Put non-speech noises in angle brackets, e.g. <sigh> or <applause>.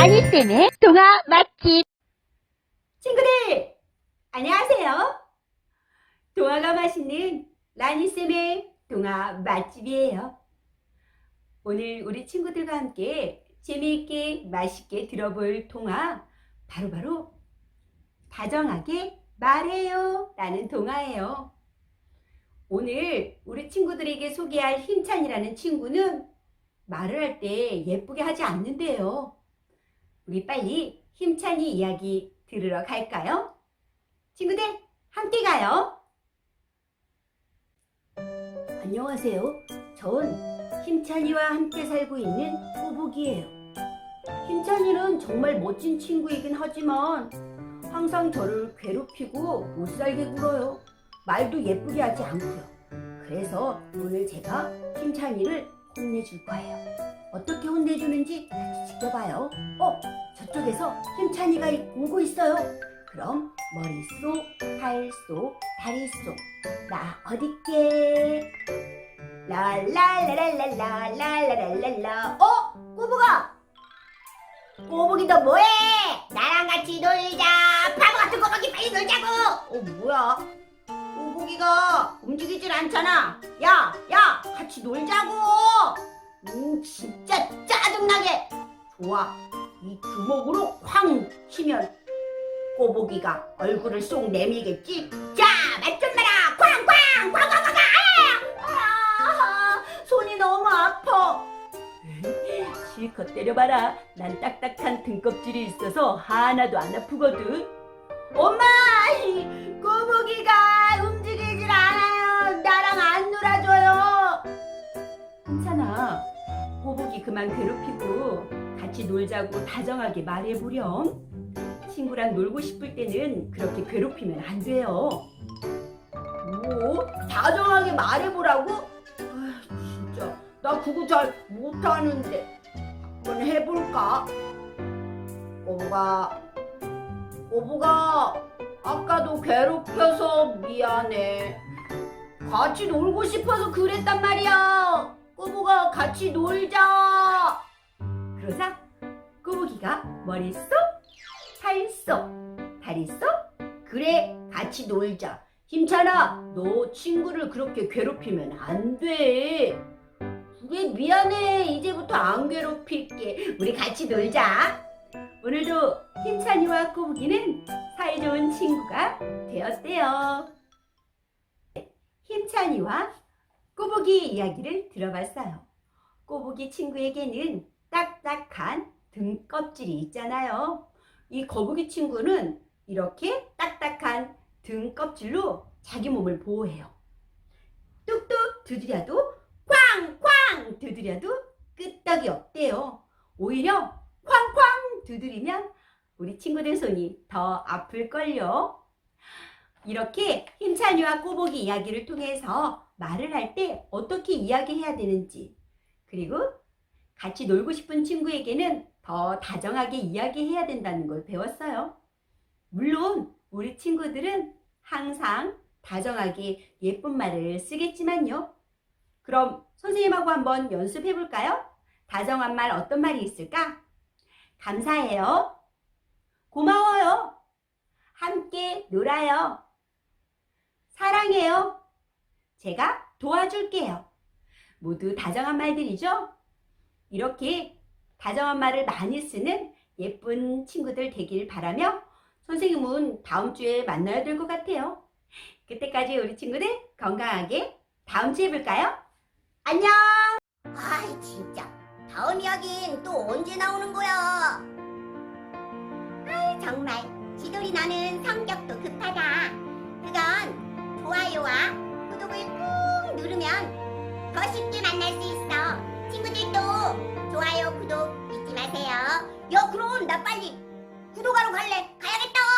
라니쌤의 동화 맛집. 친구들, 안녕하세요. 동화가 맛있는 라니쌤의 동화 맛집이에요. 오늘 우리 친구들과 함께 재미있게 맛있게 들어볼 동화 바로바로 다정하게 말해요 라는 동화예요. 오늘 우리 친구들에게 소개할 힘찬이라는 친구는 말을 할 때 예쁘게 하지 않는데요. 우리 빨리 힘찬이 이야기 들으러 갈까요? 친구들, 함께 가요. 안녕하세요. 전 힘찬이와 함께 살고 있는 꼬북이에요. 힘찬이는 정말 멋진 친구이긴 하지만 항상 저를 괴롭히고 못 살게 굴어요. 말도 예쁘게 하지 않고요. 그래서 오늘 제가 힘찬이를 혼내줄 거예요. 어떻게 혼내주는지 같이 지켜봐요. 어, 저쪽에서 힘찬이가 오고 있어요. 그럼 머리 속, 발 속, 다리 속, 나 어딨게? 랄랄라랄랄랄랄랄랄라. 어, 꼬부가. 꼬부기 너 뭐해? 나랑 같이 놀자. 바보 같은 꼬부기 빨리 놀자고. 어, 뭐야? 꼬부기가 움직이질 않잖아. 야, 야, 같이 놀자고. 음, 진짜 짜증나게. 좋아. 이 주먹으로 쾅 치면 꼬부기가 얼굴을 쏙 내밀겠지? 자, 맛좀 봐라! 쾅 쾅! 쾅 쾅 쾅쾅! 아, 아, 손이 너무 아파. <laughs> 실컷 때려봐라. 난 딱딱한 등껍질이 있어서 하나도 안 아프거든. 엄마! 이 꼬부기가 그만 괴롭히고 같이 놀자고 다정하게 말해보렴. 친구랑 놀고 싶을 때는 그렇게 괴롭히면 안 돼요. 뭐? 다정하게 말해보라고? 아, 진짜. 나 그거 잘 못하는데. 한번 해볼까? 꼬부가, 꼬부가, 아까도 괴롭혀서 미안해. 같이 놀고 싶어서 그랬단 말이야. 꼬부가 같이 놀자. 그러자 꼬부기가 머리 쏙, 발 쏙, 다리 쏙. 그래, 같이 놀자. 힘찬아, 너 친구를 그렇게 괴롭히면 안 돼. 그래, 미안해. 이제부터 안 괴롭힐게. 우리 같이 놀자. 오늘도 힘찬이와 꼬부기는 사이좋은 친구가 되었대요. 힘찬이와 꼬부기 이야기를 들어봤어요. 꼬부기 친구에게는 딱딱한 등 껍질이 있잖아요. 이 거북이 친구는 이렇게 딱딱한 등 껍질로 자기 몸을 보호해요. 뚝뚝 두드려도 쾅쾅 두드려도 끄떡이 없대요. 오히려 쾅쾅 두드리면 우리 친구들 손이 더 아플걸요. 이렇게 힘찬이와 꼬부기 이야기를 통해서 말을 할 때 어떻게 이야기해야 되는지 그리고 같이 놀고 싶은 친구에게는 더 다정하게 이야기해야 된다는 걸 배웠어요. 물론 우리 친구들은 항상 다정하게 예쁜 말을 쓰겠지만요. 그럼 선생님하고 한번 연습해 볼까요? 다정한 말 어떤 말이 있을까? 감사해요. 고마워요. 함께 놀아요. 사랑해요. 제가 도와줄게요. 모두 다정한 말들이죠? 이렇게 다정한 말을 많이 쓰는 예쁜 친구들 되길 바라며 선생님은 다음 주에 만나야 될 것 같아요. 그때까지 우리 친구들 건강하게 다음 주에 볼까요? 안녕! 아이 진짜 다음 이야기는 또 언제 나오는 거야? 아이 정말 지돌이 나는 성격도 급하 나 빨리 구독하러 갈래. 가야겠다.